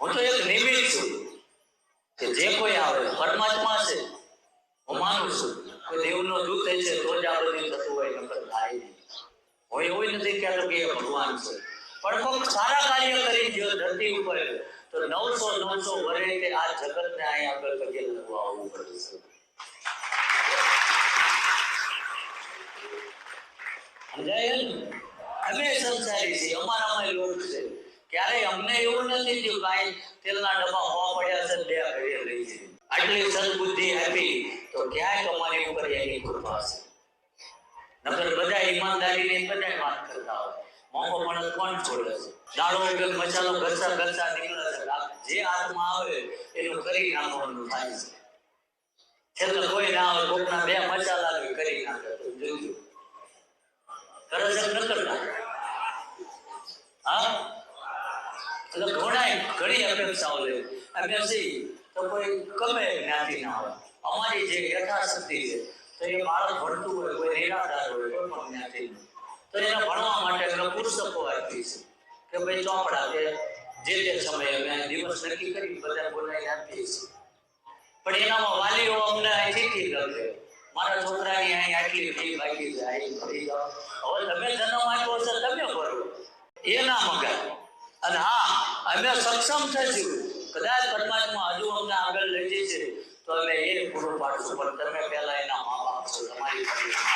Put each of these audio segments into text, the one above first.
હું તો એક નિમિત્ત છું કે જે કોઈ આવે, પરમાત્મા છે, હું માનું છું કોઈ દેવનો દૂત છે, તો જ આ થતું હોય, નકર થાય હું એવું નથી કહેતો કે ભગવાન છે. પણ કોઈક સારા કાર્ય કરી જો ધરતી ઉપર તો નવસો નવસો વરે તે આ જગતને અહીં આગળ પગે લગવા આવવું પડે છે. સમજાય અમે સંસારી છીએ અમારામાં લોક છે. ક્યારેય અમને એવું નથી થયું કાંઈ તેલના ડબ્બા હોવા પડ્યા છે, બે ઘરે લઈ છે આટલી સદબુદ્ધિ આપી, તો ક્યાંય તમારી ઉપર એની કૃપા છે. નકર બધા ઈમાનદારીની બધા વાત કરતા હોય. મોકો પણ કોણ છોડે? છે દાડો વગર મસાલો ઘસા ઘસા છે. જે હાથમાં આવે, એનું કરી નાખવાનું થાય છે. કોઈ ના આવે, કોકના કરી હા? એટલે ઘણા ઘણી અપેક્ષાઓ લે અમે તો કોઈ ગમે જ્ઞાતિ ના હોય અમારી જે યથાશક્તિ છે, તો એ બાળક ભણતું હોય, કોઈ નિરાધાર હોય, કોઈ પણ જ્ઞાતિનું તો એને ભણવા માટે અમે પુસ્તકો આપી છે. કે ભાઈ ચોપડા કે જે તે સમયે અમે દિવસ નક્કી કરી બધા બોલાવી આપીએ છીએ. પણ એનામાં વાલીઓ અમને અહીંથી લખે. મારા છોકરાની અહીં આટલી ફી બાકી છે ભરી જાઓ હવે તમે જન્મ આપ્યો છે, તમે ભરો. એ ના મગાય અને હા, અમે સક્ષમ થશું. કદાચ પરમાત્મા હજુ અમને આગળ લઈ જશે, તો અમે એ પૂરો પાડશું પણ તમે પહેલા એના મા બાપ છો, તમારી.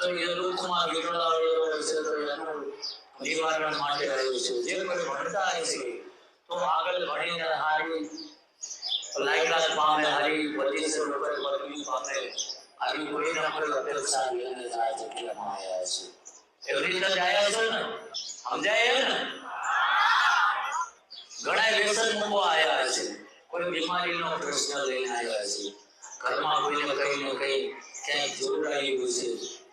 તો કોઈ ભણતા લોકો આવી સમજાય ઘણા વ્યસન મૂકો આવ્યા છે. કોઈ બીમારીનો પ્રશ્ન લઈને આવ્યા છે. ઘરમાં કોઈને કઈ ને કઈ ક્યાંય જોડાયું છે.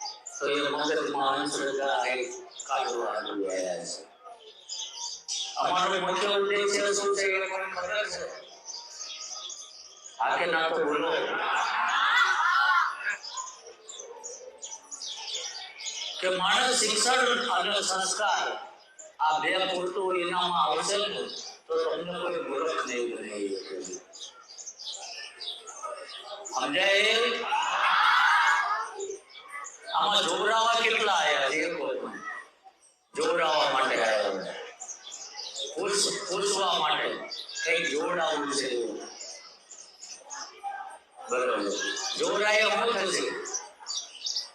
તો એ મગજમાં અંધશ્રદ્ધા એ કાઢવા આવ્યા છે અમારો મુખ્ય ઉદ્દેશ્ય શું છે એ કોઈને ખબર છે આ કે ના તો બોલો કે માણસ શિક્ષણ અને સંસ્કાર આ બે પૂરતું એનામાં આવશે ને તો તમને કોઈ મૂર્ખ નહીં બનાવી શકે સમજાય આમાં જોવરાવા કેટલા આયા છે. જોવરાવા માટે આવ્યા પૂછ પૂછવા માટે કઈ જોડાવું છે. બરોબર. જોવરાએ શું થશે?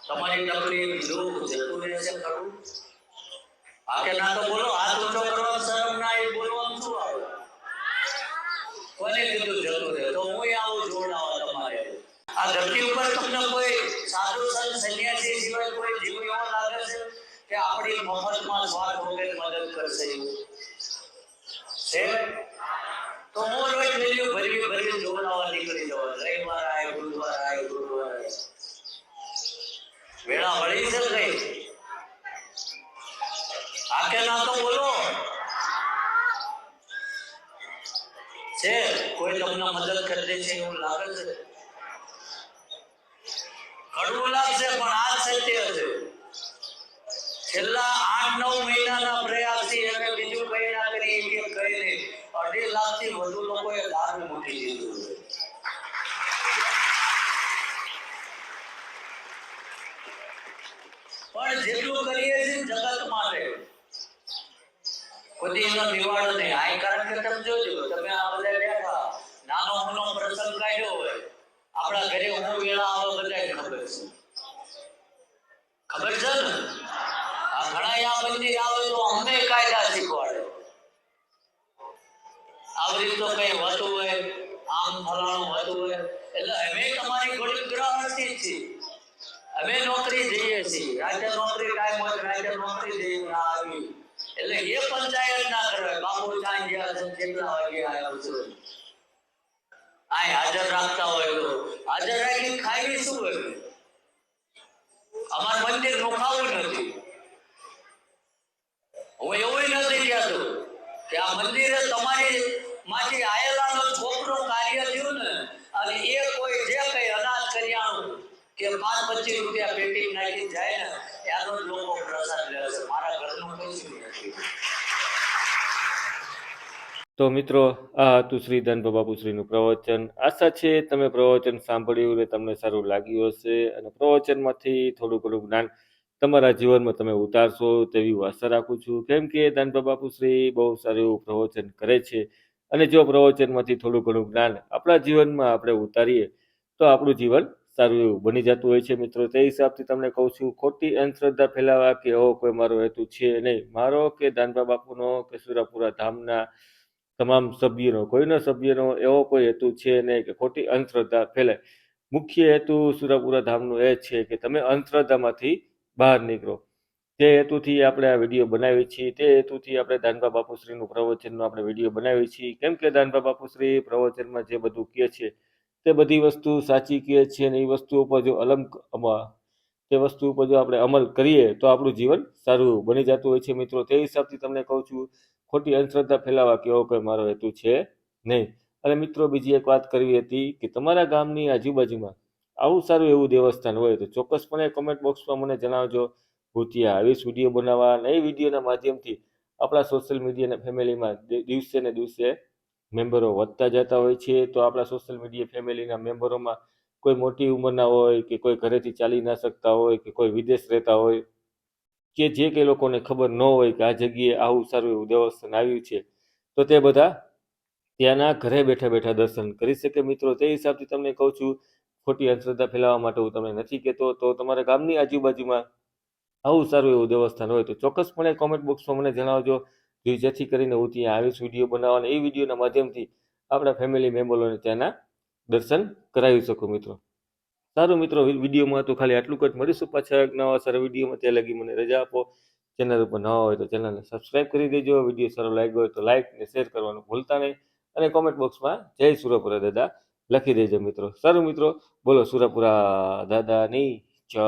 તમારી તકલીફ દુઃખ જતું રહેશે ખરું? આ કે ના તો બોલો હાથ ઊંચો કરવા શરમ ના એ બોલવાનું શું આવે? કોને કીધું જતું રહે? તો હું આવું જોડાવા તમારે. આ ધરતી ઉપર તમને કોઈ સાધુ સંત સંન્યાસી સિવાય કોઈ જીવ એવો લાગે છે કે આપણી મફતમાં સ્વાર્થ વગર મદદ કરશે. છે તો હું રોજ વેલ્યુ ભરવી ભરવી જોડાવા નીકળી જવા રવિવાર આય ગુરુવાર આય ગુરુવાર વેળા વળી છે કઈ? આખે ના તો બોલો. છે, કોઈ તમને મદદ કરી દે છે એવું લાગે છે? કડવું લાગશે પણ આ સત્ય છે. છેલ્લા આઠ નવ મહિનાના પ્રયાસથી એને બીજું કઈ ના કરી કે કઈ નહીં. અઢી લાખથી વધુ લોકોએ દારૂ મૂકી દીધું પણ જેટલું કરીએ છીએ જગત માટે, કોઈ એનો નિવાડો નહીં. આ કારણ કે તમે જોજો, તમે આ બધા બેઠા નાનો મોનો પ્રસંગ કાઢ્યો હોય. આપણા ઘરે હું વેળા આવે ખબર છે. ખબર છે ને? ઘણા આ મંદિર આવે તો અમને કાયદા શીખવાડે. આવરી તો કઈ હોતું હોય, આમ ફલાણું હોતું હોય, એટલે અમે તમારી ઘોડી ગ્રહણથી જ અમે નોકરી જઈએ છીએ. રાતે નોકરી ટાઈમ હોય રાતે નોકરી જઈએ આવી. એટલે એ પંચાયત ના કરે બાપુ ત્યાં ગયા છે, કેટલા વાગે આવ્યા છું? આ હાજર રાખતા હોય તો. હાજર રાખી ખાઈ શું હોય અમાર મંદિર રોકાવું નથી. હું એવું નથી કહેતો કે આ મંદિરે તમારી માંથી આયેલાનો છોકરો કાર્ય થયું ને, અને એ કોઈ જે કઈ અનાજ કરિયાણું કે પાંચ પચીસ રૂપિયા પેટી નાખી જાય ને એનો લોકો પ્રસાદ લે છે મારા ઘરનું કશું નથી તો મિત્રો, આ હતું શ્રી ધનભા બાપુશ્રીનું પ્રવચન. આશા છે તમે પ્રવચન સાંભળ્યું અને તમને સારું લાગ્યું હશે અને પ્રવચનમાંથી થોડું ઘણું જ્ઞાન તમારા જીવનમાં તમે ઉતારશો તેવી આશા રાખું છું. કેમ કે બાપુશ્રી બહુ સારું એવું પ્રવચન કરે છે અને જો પ્રવચનમાંથી થોડું ઘણું જ્ઞાન આપણા જીવનમાં આપણે ઉતારીએ તો આપણું જીવન સારું એવું બની જતું હોય છે મિત્રો. તે હિસાબથી તમને કહું છું, ખોટી અંધશ્રદ્ધા ફેલાવા કે એવો કોઈ મારો હેતુ છે નહીં. મારો કે દાનભા બાપુનો કે સુરાપુરા ધામના તમામ સભ્યનો, કોઈનો સભ્યનો એવો કોઈ હેતુ છે નહીં કે ખોટી અંધશ્રદ્ધા ફેલાય. મુખ્ય હેતુ સુરાપુરા ધામનો એ છે કે તમે અંધશ્રદ્ધામાંથી બહાર નીકળો. તે હેતુથી આપણે આ વીડિયો બનાવીએ છીએ. તે હેતુથી આપણે દાનભા બાપુશ્રીનું પ્રવચનનો આપણે વીડિયો બનાવીએ છીએ. કેમ કે દાનભા બાપુશ્રી પ્રવચનમાં જે બધું કહે છે તે બધી વસ્તુ સાચી કહે છે અને એ વસ્તુ ઉપર જો અલમ તે વસ્તુ ઉપર જો આપણે અમલ કરીએ તો આપણું જીવન સારું બની જતું હોય છે મિત્રો. તે હિસાબથી તમને કહું છું, ખોટી અંધશ્રદ્ધા ફેલાવા કે એવો કોઈ મારો હેતુ છે નહીં. અને મિત્રો, બીજી એક વાત કરવી હતી કે તમારા ગામની આજુબાજુમાં આવું સારું એવું દેવસ્થાન હોય તો ચોક્કસપણે કોમેન્ટ બોક્સમાં મને જણાવજો. ભૂતિયા આવી વીડિયો બનાવવા અને એ વિડીયોના માધ્યમથી આપણા સોશિયલ મીડિયાના ફેમિલીમાં દિવસે ને દિવસે મેમ્બરો વધતા જતા હોય છે. તો આપણા સોશિયલ મીડિયા ફેમિલીના મેમ્બરોમાં કોઈ મોટી ઉંમરના હોય કે કોઈ ઘરેથી ચાલી ના શકતા હોય કે કોઈ વિદેશ રહેતા હોય કે જે કંઈ લોકોને ખબર ન હોય કે આ જગ્યાએ આવું સારું એવું દેવસ્થાન આવ્યું છે, તો તે બધા ત્યાંના ઘરે બેઠા બેઠા દર્શન કરી શકે. મિત્રો, તે હિસાબથી તમને કહું છું, ખોટી અંધશ્રદ્ધા ફેલાવવા માટે હું તમને નથી કહેતો, તો તમારા ગામની આજુબાજુમાં આવું સારું એવું દેવસ્થાન હોય તો ચોક્કસપણે કોમેન્ટ બોક્સમાં મને જણાવજો. જેથી કરીને હું ત્યાં આવીશ વીડિયો બનાવવાનો એ વિડીયોના માધ્યમથી આપણા ફેમિલી મેમ્બરોને ત્યાંના દર્શન કરાવી શકો મિત્રો. સારું મિત્રો વિડીયોમાં તો ખાલી આટલું જ. મળીશું પાછા એક નવા સારા વિડીયોમાં. ત્યાં લગી મને રજા આપો. ચેનલ ઉપર નવા હોય તો ચેનલને સબસ્ક્રાઈબ કરી દેજો. વીડિયો સારો લાગ્યો હોય તો લાઇક ને શેર કરવાનું ભૂલતા નહીં. અને કોમેન્ટ બોક્સમાં જય સુરપુરા દાદા લખી દેજો મિત્રો. સારું મિત્રો, બોલો સુરપુરા દાદાની જય.